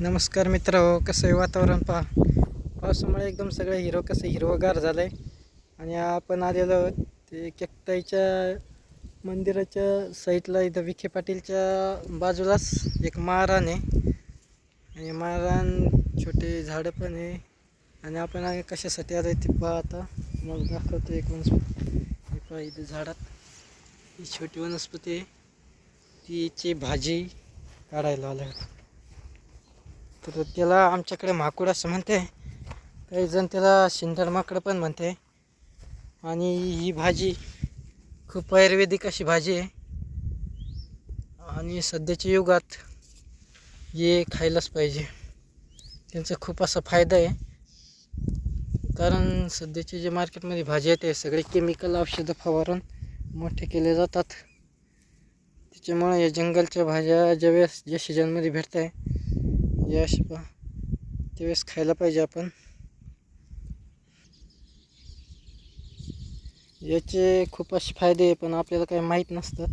नमस्कार मित्र हो कसं आहे वातावरण पहा. पावसामुळे एकदम सगळं हिरो कसं हिरवगार झालं आहे आणि आपण आलेलो आहोत ते केकताईच्या मंदिराच्या साईडला इथं विखे पाटीलच्या बाजूलाच एक माळरान आहे. आणि माळरान छोटे झाडं पण आहे. आणि आपण कशासाठी आलो आहे ते पहा आता. मग दाखवतो एक वनस्पती. हे पहा इथं झाडात. ही छोटी वनस्पती आहे. तिची भाजी काढायला आल्या आहे तर त्याला आमच्याकडे माकूड असं म्हणते. काही जण त्याला शिंदर माकड पण म्हणते. आणि ही भाजी खूप आयुर्वेदिक अशी भाजी आहे. आणि सध्याच्या युगात हे खायलाच पाहिजे. त्यांचा खूप असा फायदा आहे. कारण सध्याचे जे मार्केटमध्ये भाजी येते सगळे केमिकल औषधं फवारून मोठे केले जातात. त्याच्यामुळे या जंगलच्या भाज्या ज्यावेळेस ज्या सीजनमध्ये भेटत आहे यश पा त्यावेळेस खायला पाहिजे आपण. याचे खूप असे फायदे आहे पण आपल्याला काही माहीत नसतात.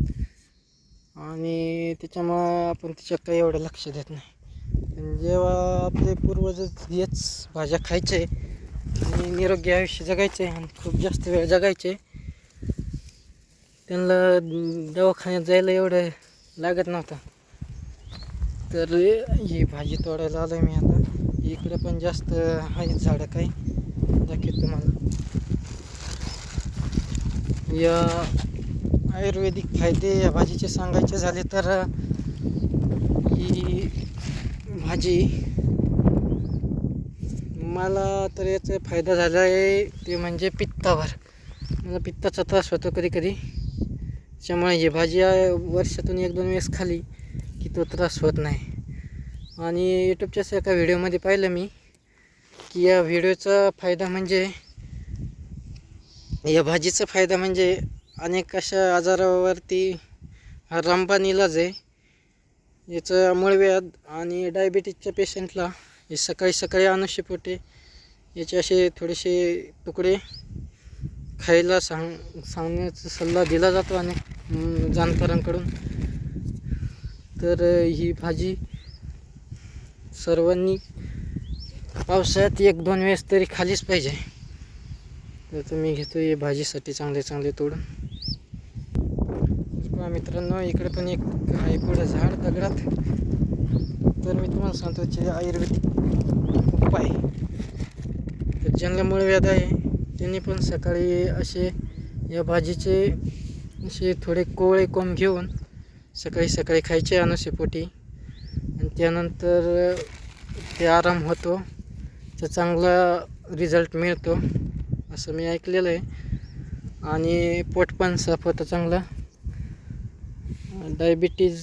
आणि त्याच्यामुळं आपण त्याच्यात काही एवढं लक्ष देत नाही. पण जेव्हा आपले पूर्वजच हेच भाज्या खायचे आणि निरोगी आयुष्य जगायचे आणि खूप जास्त वेळ जगायचे त्यांना दवाखान्यात जायला एवढं लागत नव्हतं. तर ही भाजी तोडायला आलो मी आता. इकडे पण जास्त आहेत झाडं काही. दाखवत तुम्हाला. या आयुर्वेदिक फायदे या भाजीचे सांगायचे झाले तर ही भाजी मला तर याचा फायदा झाला आहे ते म्हणजे पित्तावर. मला पित्ताचा त्रास होतो कधी कधी. त्याच्यामुळे ही भाजी वर्षातून एक दोन वेळेस खाली. तो त्रास होत नाही. आणि यूट्यूबच्याच एका व्हिडिओमध्ये पाहिलं मी की या व्हिडिओचा फायदा म्हणजे या भाजीचा फायदा म्हणजे अनेक अशा आजारावरती हा रामबाण इलाज आहे. याचं मूळव्याध आणि डायबिटीजच्या पेशंटला हे सकाळी सकाळी अनुष्यपोटे याचे असे थोडेसे तुकडे खायला सांग सांगण्याचा सल्ला दिला जातो अनेक जाणकारांकडून. तर ही भाजी सर्वांनी पावसाळ्यात एक दोन वेळेस तरी खालीच पाहिजे. तर तुम्ही घेतो हे भाजीसाठी चांगले चांगले तोडून. पहा मित्रांनो इकडे पण एक आहे पुढे झाड दगडात. तर मी तुम्हाला सांगतो जे आयुर्वेदिक उपाय तर ज्यांना मूळव्याध आहे. त्यांनी पण सकाळी असे या भाजीचे असे थोडे कोवळे कोंब घेऊन सकाळी सकाळी खायचे अनुसेपोटी आणि त्यानंतर ते आराम होतो. तर चांगला रिझल्ट मिळतो असं मी ऐकलेलं आहे. आणि पोट पण साफ होतं चांगलं. डायबिटीज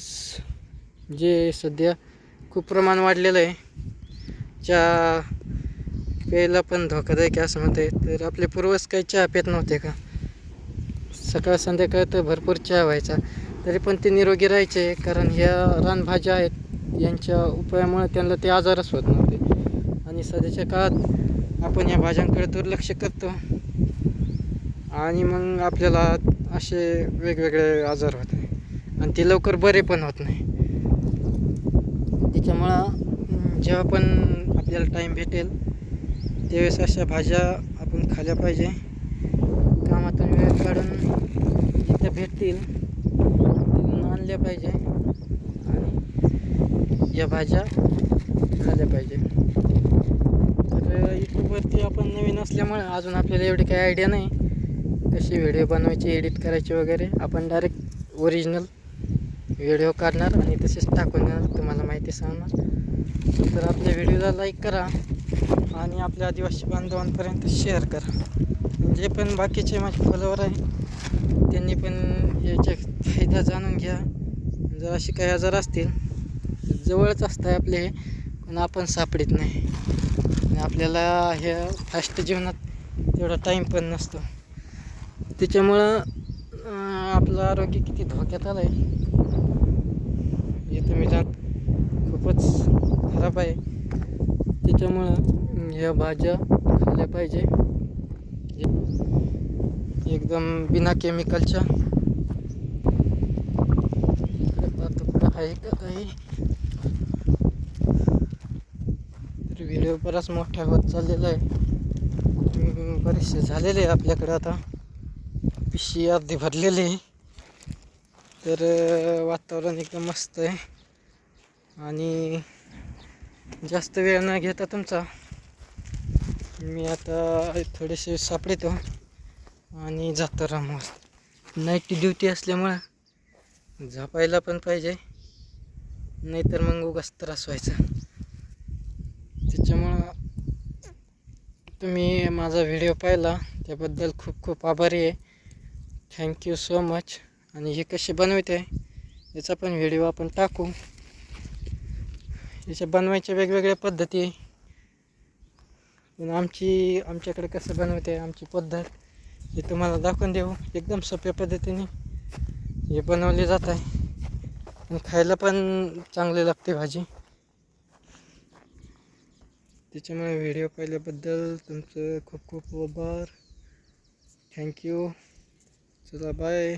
जे सध्या खूप प्रमाण वाढलेलं आहे चहा प्यायला पण धोकादायक असं असं म्हणते तर आपले पूर्वज काही चहा पेत नव्हते का? सकाळ संध्याकाळ तर भरपूर चहा व्हायचा. तरी पण ते निरोगी राहायचे कारण ह्या रानभाज्या आहेत यांच्या उपायामुळे त्यांना ते आजारच होत नव्हते. आणि सध्याच्या काळात आपण या भाज्यांकडे दुर्लक्ष करतो. आणि मग आपल्याला असे वेगवेगळे आजार होत आणि ते लवकर बरे पण होत नाही. त्याच्यामुळं जेव्हा पण आपल्याला टाईम भेटेल त्यावेळेस अशा भाज्या आपण खाल्ल्या पाहिजे. कामातून वेळ काढून जिथं भेटतील. आणल्या पाहिजे. आणि या भाज्या खाल्ल्या पाहिजे. तर यूट्यूबवरती आपण नवीन असल्यामुळे अजून आपल्याला एवढी काही आयडिया नाही. कशी व्हिडिओ बनवायची एडिट करायची वगैरे आपण डायरेक्ट ओरिजिनल व्हिडिओ काढणार आणि तसेच टाकून देणार. तुम्हाला माहिती सांगणार. तर आपल्या व्हिडिओला लाईक करा आणि आपल्या आदिवासी बांधवांपर्यंत शेअर करा. जे पण बाकीचे माझे फॉलोवर आहे त्यांनी पण याच्या फायदा जाणून घ्या. जर असे काही आजार असतील जवळच असतं आपले पण आपण सापडत नाही. आणि आपल्याला ह्या फास्ट जीवनात तेवढा टाईम पण नसतो. त्याच्यामुळं आपलं आरोग्य किती धोक्यात आलं आहे हे तुम्ही जाण खूपच खराब आहे. त्याच्यामुळं ह्या भाज्या खाल्ल्या पाहिजे. एकदम बिना केमिकलच्या. इकडे पाहतो आहे का काही? व्हिडिओ बराच मोठा होत चाललेला आहे. बरेचसे झालेले आहे आपल्याकडं आता. पिशी अर्धी भरलेली आहे. तर वातावरण एकदम मस्त आहे. आणि जास्त वेळ न घेता तुमचा. मी आता थोडेसे सापडतो आणि जातो रामवर नाईट ड्युटी असल्यामुळं झोपायला पण पाहिजे. नाहीतर मग उगाच त्रास व्हायचा. त्याच्यामुळं तुम्ही माझा व्हिडिओ पाहिला. त्याबद्दल खूप खूप आभारी आहे. थँक्यू सो मच आणि हे कसे बनवते याचा पण व्हिडिओ आपण टाकू. याच्या बनवायच्या वेगवेगळ्या पद्धती. आहे पण आमची आमच्याकडे कसं बनवते आमची पद्धत. हे तुम्हाला दाखवून देऊ. एकदम सोप्या पद्धतीने हे बनवले जात आहे. आणि खायला पण चांगली लागते भाजी. त्याच्यामुळे व्हिडिओ पाहिल्याबद्दल तुमचं खूप खूप आभार. थँक्यू चला बाय